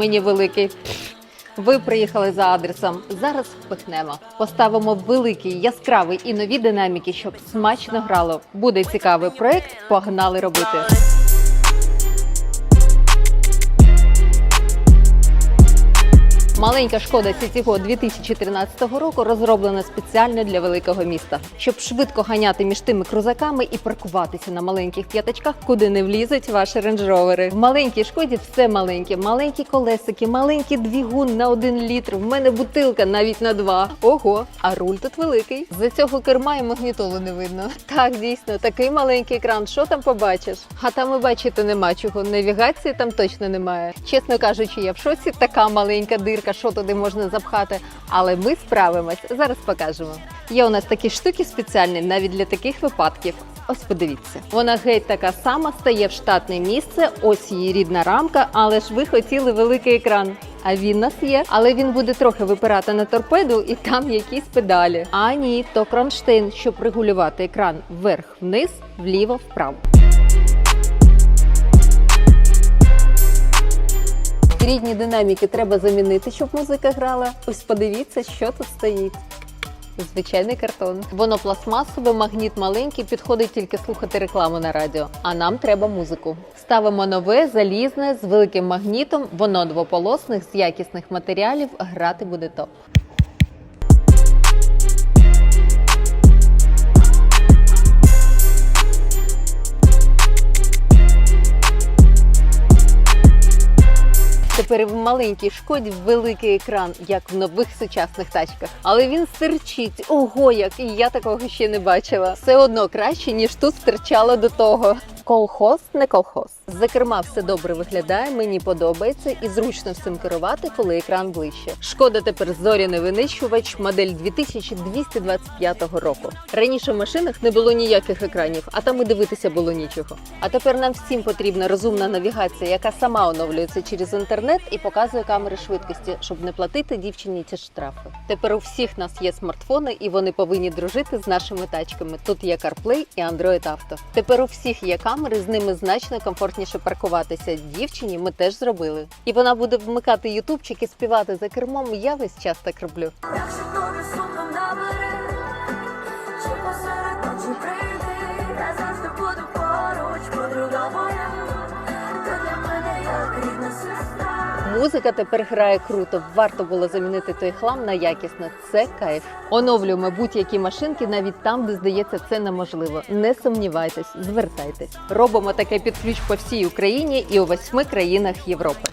Мені великий. Ви приїхали за адресом. Зараз впихнемо. Поставимо великий, яскравий і нові динаміки, щоб смачно грало. Буде цікавий проект. Погнали робити. Маленька шкода Сітіго 2013 року розроблена спеціально для великого міста, щоб швидко ганяти між тими крузаками і паркуватися на маленьких п'ятачках, куди не влізуть ваші рейндж-ровери. В маленькій шкоді все маленьке, маленькі колесики, маленький двигун на один літр. В мене бутилка навіть на два. Ого, а руль тут великий. За цього керма і магнітолу не видно. Так, дійсно, такий маленький екран. Що там побачиш? А там і бачити нема чого. Навігації там точно немає. Чесно кажучи, я в шоці. Така маленька дирка, що туди можна запхати. Але ми справимось. Зараз покажемо. Є у нас такі штуки спеціальні навіть для таких випадків. Ось подивіться, вона геть така сама стає в штатне місце. Ось її рідна рамка, але ж ви хотіли великий екран. А він нас є, але він буде трохи випирати на торпеду, і там якісь педалі. А ні, то кронштейн, щоб регулювати екран вверх-вниз, вліво-вправо. Рідні динаміки треба замінити, щоб музика грала. Ось подивіться, що тут стоїть. Звичайний картон. Воно пластмасове, магніт маленький, підходить тільки слухати рекламу на радіо. А нам треба музику. Ставимо нове, залізне, з великим магнітом. Воно двополосних з якісних матеріалів. Грати буде топ. Тепер маленький шкоді великий екран, як в нових сучасних тачках. Але він стирчить. Ого, як і я такого ще не бачила. Все одно краще, ніж тут стирчало до того. Колхоз, не колхоз. За керма все добре виглядає, мені подобається і зручно всім керувати, коли екран ближче. Шкода тепер зоряний винищувач, модель 2225 року. Раніше в машинах не було ніяких екранів, а там і дивитися було нічого. А тепер нам всім потрібна розумна навігація, яка сама оновлюється через інтернет і показує камери швидкості, щоб не платити дівчині ці штрафи. Тепер у всіх нас є смартфони, і вони повинні дружити з нашими тачками. Тут є CarPlay і Android Auto. Тепер у всіх є камери, з ними значно комфортніше паркуватися. Дівчині ми теж зробили. І вона буде вмикати ютубчик і співати за кермом. Я весь час так роблю. Музика тепер грає круто. Варто було замінити той хлам на якісне. Це кайф. Оновлюємо будь-які машинки навіть там, де здається це неможливо. Не сумнівайтесь, звертайтесь. Робимо таке під ключ по всій Україні і у восьми країнах Європи.